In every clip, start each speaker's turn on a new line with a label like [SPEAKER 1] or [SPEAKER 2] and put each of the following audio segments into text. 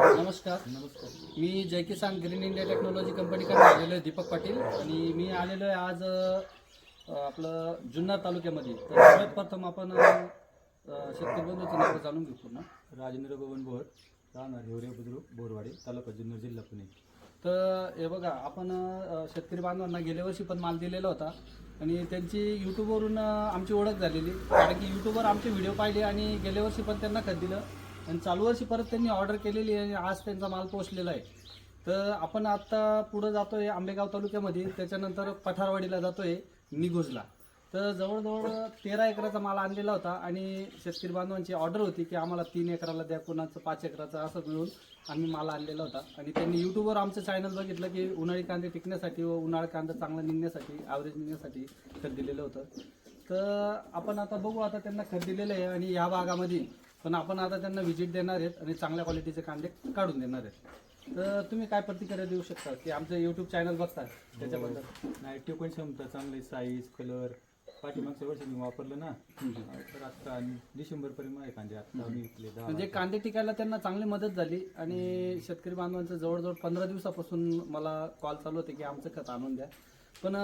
[SPEAKER 1] नमस्कार.
[SPEAKER 2] नमस्कार
[SPEAKER 1] मी Jai Kisan green India technology कंपनीकडे आलेलो आहे दीपक पाटील. आणि मी आलेलो आहे आज अ, आपलं जुन्नर तालुक्यामध्ये. तर सर्वात प्रथम आपण अ, शेतकरी बंधूचं नाव जाणून घेऊ पूर्ण.
[SPEAKER 2] राजेंद्र गोवन बोर राहणार हिवरे बुद्रुक बोरवाडी तालुका जुन्नर जिल्हा पुणे.
[SPEAKER 1] तर हे बघा आपण अ, शेतकरी बांधवांना गेल्या वर्षी पण माल दिलेला होता. आणि त्यांची यूट्यूबवरून अ, आमची ओळख झालेली. कारण की यूट्यूबवर आमचे व्हिडिओ पाहिले आणि गेल्या वर्षी पण त्यांना खत दिलं. आणि चालू वर्षी परत त्यांनी ऑर्डर केलेली आहे आणि आज त्यांचा माल पोचलेला आहे. तर आपण आता पुढं जातोय आंबेगाव तालुक्यामध्ये. त्याच्यानंतर पठारवाडीला जातोय निघोजला तर जवळजवळ तेरा एकराचा माल आणलेला होता आणि शेतकरी बांधवांची ऑर्डर होती की आम्हाला तीन एकराला द्या कोणाचं पाच एकराचा असं मिळून आम्ही माल आणलेला होता. आणि त्यांनी यूट्यूबवर आमचं चॅनल बघितलं की उन्हाळी कांदे टिकण्यासाठी व उन्हाळी कांदा चांगला निघण्यासाठी ॲव्हरेज निघण्यासाठी खत दिलेलं होतं. तर आपण आता बघू आता त्यांना खत दिलेलं आहे आणि या भागामध्ये पण आपण आता त्यांना व्हिजिट देणार आहेत आणि चांगल्या क्वालिटीचे कांदे काढून देणार आहेत. तर तुम्ही काय प्रतिक्रिया देऊ शकता की आमचं यूट्यूब चॅनल बघता त्याच्याबद्दल.
[SPEAKER 2] नाही टिकून क्षमता चांगली साईज कलर पाठीमागच्या वर्षी मी वापरलं ना तर आता डिसेंबर पर्यंत माझे कांदे आता मी विकले दहा
[SPEAKER 1] म्हणजे कांदे टिकायला त्यांना चांगली मदत झाली आणि शेतकरी बांधवांचं जवळजवळ पंधरा दिवसापासून मला कॉल चालू होते की आमचं खत आणून द्या. पण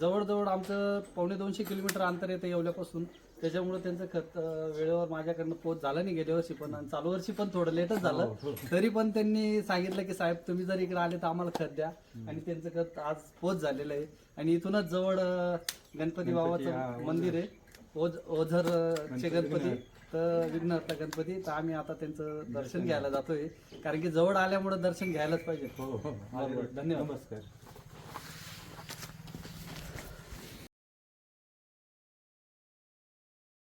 [SPEAKER 1] जवळजवळ आमचं पावणे दोनशे किलोमीटर अंतर येतं येवल्यापासून. त्याच्यामुळे त्यांचं खत वेळेवर माझ्याकडनं पोच झालं नाही गेल्या वर्षी पण आणि चालू वर्षी पण थोडं लेटच झालं. तरी पण त्यांनी सांगितलं की साहेब तुम्ही जर इकडे आले तर आम्हाला खत द्या. आणि त्यांचं खत आज पोच झालेलं आहे. आणि इथूनच जवळ गणपती बाबाचं मंदिर आहे. ओझ ओझर चे गणपती. तर विघ्नहर्ता गणपती. तर आम्ही आता त्यांचं दर्शन घ्यायला जातोय. कारण की जवळ आल्यामुळे दर्शन घ्यायलाच पाहिजे.
[SPEAKER 2] हो हो.
[SPEAKER 1] धन्यवाद
[SPEAKER 2] नमस्कार.